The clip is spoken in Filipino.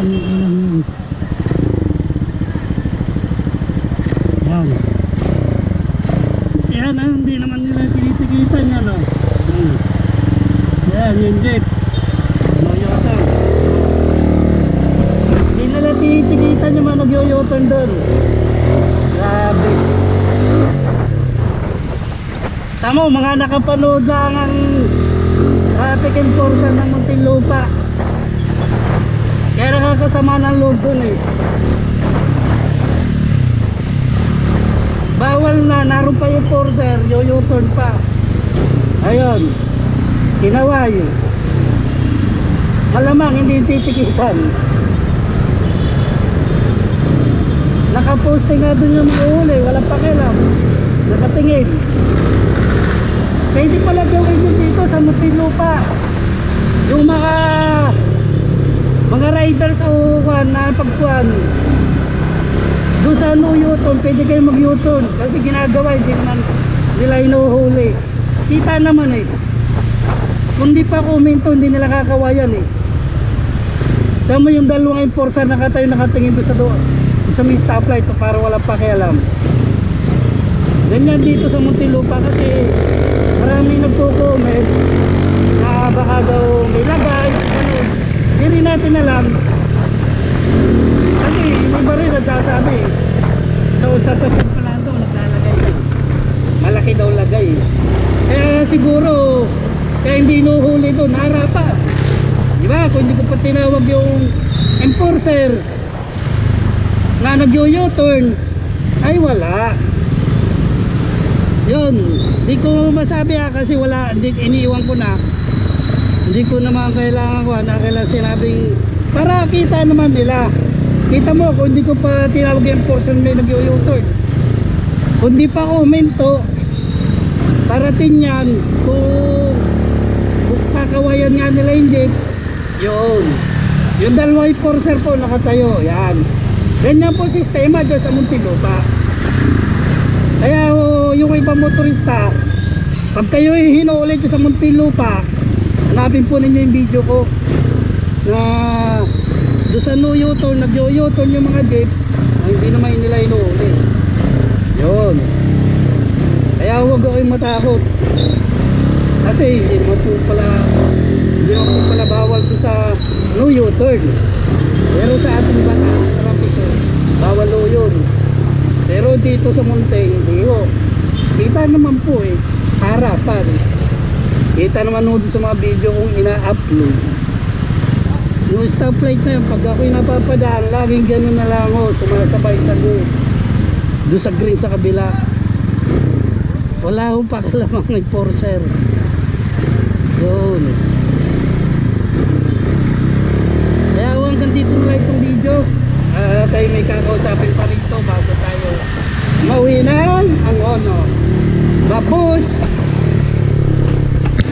yan. Yung ulam yun yan yan ah, hindi naman nila tinitikitan yan oh. Hmm. yan yung jeep. Nagyotan hindi nila tinitikitan yung mga nagyoyotan doon. Grabe. Tamo mga nakapanood lang ang traffic enforcer ng Muntinlupa. Nakakasama ng loob doon eh. Bawal na, naroon pa yung enforcer, yoyo-turn pa. Ayun, kinaway. Malamang hindi titikitan. Nakaposte nga doon yung mga uli, walang pakialam. Nakatingin. Pwede pala gawin yun dito sa Muntinlupa. Yung mga mga riders o kuan na pagkuan. Doon sa no U-turn, pwede kayo mag-U-turn kasi ginagawa hindi naman nila inuhuli. Kita naman eh. Kung pa komento, hindi nila kakawayan eh. Tama yung dalawang enforcer nakatayo nakatingin doon sa doon sa may stoplight para walang pakialam. Ganyan dito sa Muntinlupa kasi maraming nagko-comment na baka daw may lagay, natin alam. Kasi yung iba rin nagsasabi, so sa sasakyan pala daw naglalagay na. Malaki daw lagay. Kaya siguro, kaya hindi inuhuli doon, harapa. Di ba? Kung hindi ko pa tinawag yung enforcer na nag-u-turn, ay wala. Yun, di ko masabi ha kasi wala, di, iniiwan ko na. Hindi ko naman kailangan ko, na kailangan sinabing, para kita naman nila. Kita mo, kung hindi ko pa tinawag yung portion may nag-u-turn. Kung di pa komento, parating yan, kung, kung kakawayan nga nila yung jeep, yun. Yung dalawang enforcer po nakatayo, yan. Ganyan po sistema dyan sa Muntinlupa. Kaya oh, yung ibang motorista, pag kayo hinuli dyan sa Muntinlupa, hanapin po ninyo yung video ko na doon sa no U-turn, nag-U-turn yung mga jeep, hindi naman nila hinuhuli. Yun. Kaya huwag kayong matakot. Kasi hindi naman po pala hindi naman po pala bawal to sa no U-turn. Pero sa ating bata, trapiko, bawal o yun. Pero dito sa Monteng, hindi ho. Kita naman po eh, harapan. Kita naman ho sa mga video kong ina-upload. Yung stoplight na yun, pag ako'y napapadaan, laging ganun na lang ho, sumasabay sa go. Doon sa green sa kabila. Wala akong pakalamang enforcer. Yun. Kaya ho, hanggang dito na itong video. Ah, tayo may kakausapin pa rito bago tayo mauwi ng ang ono. Babush!